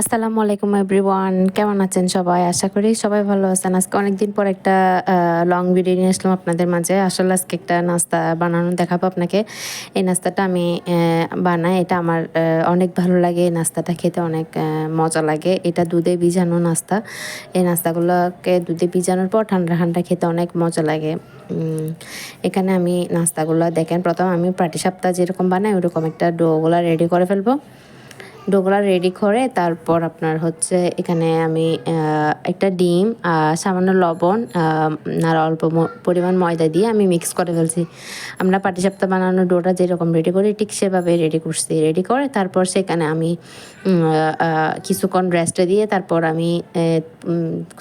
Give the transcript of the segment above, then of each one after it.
আসসালামু আলাইকুম এভরিওয়ান কেমন আছেন সবাই? আশা করি সবাই ভালো আছেন। আজকে অনেকদিন পর একটা লং ভিডিও নিয়ে আসলাম আপনাদের মাঝে। আসলে আজকে একটা নাস্তা বানানো দেখাবো আপনাকে। এই নাস্তাটা আমি বানাই। এটা আমার অনেক ভালো লাগে। এই নাস্তাটা খেতে অনেক মজা লাগে। এটা দুধে ভিজানো নাস্তা। এই নাস্তাগুলোকে দুধে ভিজানোর পর ঠান্ডা ঠান্ডা খেতে অনেক মজা লাগে। এখানে আমি নাস্তাগুলো দেখেন। প্রথম আমি পাটি সাপ্তাহ যেরকম বানাই ওরকম একটা ডোগুলো রেডি করে ফেলব। ডোকলা রেডি করে তারপর আপনার হচ্ছে এখানে আমি একটা ডিম সামান্য লবণ আর অল্প পরিমাণ ময়দা দিয়ে আমি মিক্স করে ফেলছি। আমরা পাটিসাপ্তা বানানো ডোটা যেরকম রেডি করি, ঠিক সেভাবে রেডি করছি। রেডি করে তারপর সেখানে আমি কিছুক্ষণ রেস্টে দিয়ে তারপর আমি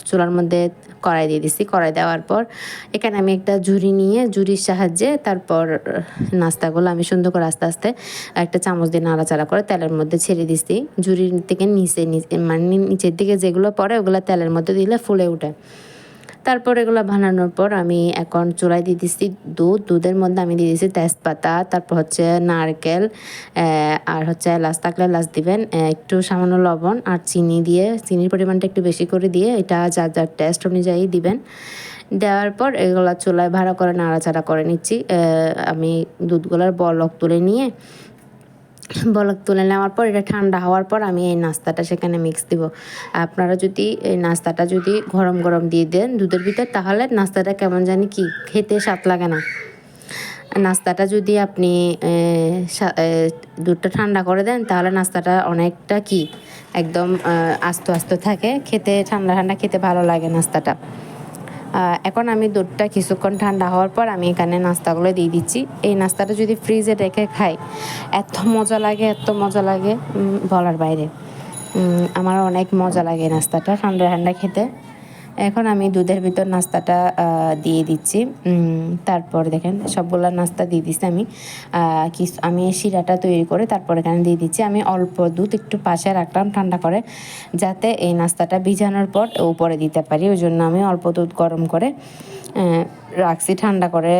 চুলার মধ্যে কড়াই দিয়ে দিছি। কড়াই দেওয়ার পর এখানে আমি একটা ঝুড়ি নিয়ে ঝুড়ির সাহায্যে তারপর নাস্তাগুলো আমি সুন্দর করে আস্তে আস্তে একটা চামচ দিয়ে নাড়াচাড়া করে তেলের মধ্যে ছেড়ে দিছি, ঝুড়ির থেকে নিচে, নিচে- মানে নিচের দিকে যেগুলো পড়ে, ওগুলো তেলের মধ্যে দিলে ফুলে ওঠে। তারপর এগুলো বানানোর পর আমি এখন চুলায় দিয়ে দিচ্ছি দুধ। দুধের মধ্যে আমি দিয়ে দিচ্ছি তেজপাতা, তারপর হচ্ছে নারকেল আর হচ্ছে এলাচ থাকলে এলাচ দিবেন। একটু সামান্য লবণ আর চিনি দিয়ে, চিনির পরিমাণটা একটু বেশি করে দিয়ে এটা যার যার টেস্ট অনুযায়ী দিবেন। দেওয়ার পর এগুলো চুলায় ভাড়া করে, নাড়াচাড়া করে নিচ্ছি। আমি দুধগুলোর বলক তুলে নিয়ে বলক তুলে নেওয়ার পর, এটা ঠান্ডা হওয়ার পর আমি এই নাস্তাটা সেখানে মিক্স দিব। আপনারা যদি এই নাস্তাটা যদি গরম গরম দিয়ে দেন দুধের ভিতর, তাহলে নাস্তাটা কেমন জানি কি খেতে স্বাদ লাগে না। নাস্তাটা যদি আপনি দুধটা ঠান্ডা করে দেন, তাহলে নাস্তাটা অনেকটা কি একদম আস্ত আস্ত থাকে। খেতে ঠান্ডা ঠান্ডা খেতে ভালো লাগে নাস্তাটা। এখন আমি দুধটা কিছুক্ষণ ঠান্ডা হওয়ার পর আমি এখানে নাস্তাগুলো দিয়ে দিচ্ছি। এই নাস্তাটা যদি ফ্রিজে রেখে খাই, এত মজা লাগে, এত মজা লাগে বলার বাইরে। আমার অনেক মজা লাগে নাস্তাটা, ঠান্ডা ঠান্ডা খেতে। এখন আমি দুধের ভিতর নাস্তাটা দিয়ে দিচ্ছি। তারপর দেখেন সবগুলো নাস্তা দিয়ে দিচ্ছি আমি। কিছু আমি শিরাটা তৈরি করে তারপর এখানে দিয়ে দিচ্ছি। আমি অল্প দুধ একটু পাশে রাখলাম ঠান্ডা করে, যাতে এই নাস্তাটা ভিজানোর পর উপরে দিতে পারি। ওই জন্য আমি অল্প দুধ গরম করে রাখছি ঠান্ডা করে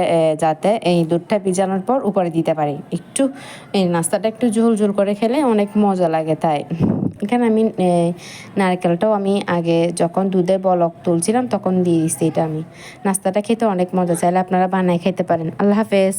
যাতে এই দুধটা ভিজানোর পর উপরে দিতে পারি। একটু, এই নাস্তাটা একটু ঝোল ঝোল করে খেলে অনেক মজা লাগে তাই। এখানে আমি নারকেলটাও আমি আগে যখন দুধে বলক তুলছিলাম তখন দিয়ে দিচ্ছি এটা আমি। নাস্তাটা খেতে অনেক মজা, চাইলে আপনারা বানায় খেতে পারেন। আল্লাহ হাফেজ।